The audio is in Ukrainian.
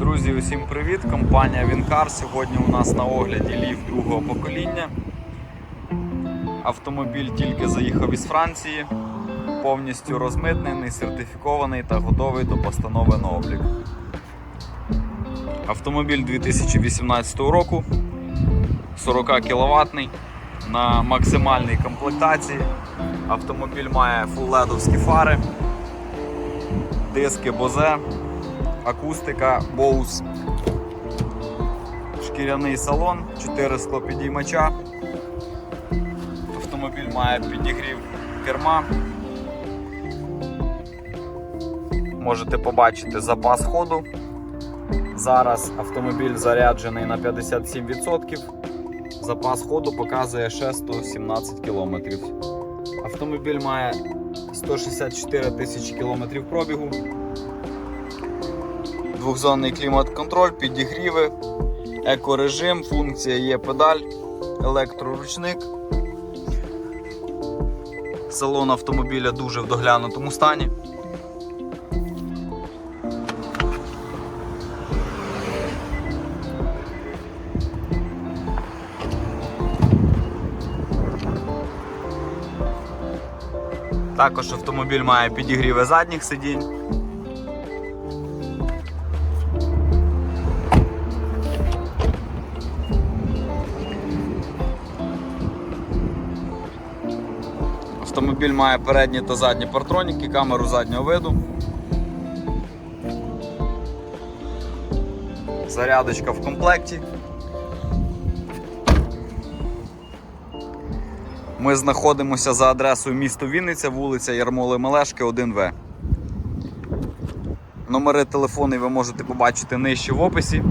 Друзі, усім привіт! Компанія Вінкар. Сьогодні у нас на огляді ліфт другого покоління. Автомобіль тільки заїхав із Франції, повністю розмитнений, сертифікований та готовий до постанови на облік. Автомобіль 2018 року, 40 кВт на максимальній комплектації. Автомобіль має фулледовські фари, диски Бозе, акустика Bose, шкіряний салон, 4 склопідіймача. Автомобіль має підігрів керма. Можете побачити запас ходу. Зараз автомобіль заряджений на 57%. Запас ходу показує ще 117 км. Автомобіль має 164 тисячі кілометрів пробігу. Двохзонний клімат-контроль, підігріви, екорежим, функція є педаль, електроручник. Салон автомобіля дуже в доглянутому стані. Також автомобіль має підігріви задніх сидінь. Автомобіль має передні та задні партроніки, камеру заднього виду. Зарядочка в комплекті. Ми знаходимося за адресою місто Вінниця, вулиця Ярмоли Мелешки, 1В. Номери телефону ви можете побачити нижче в описі.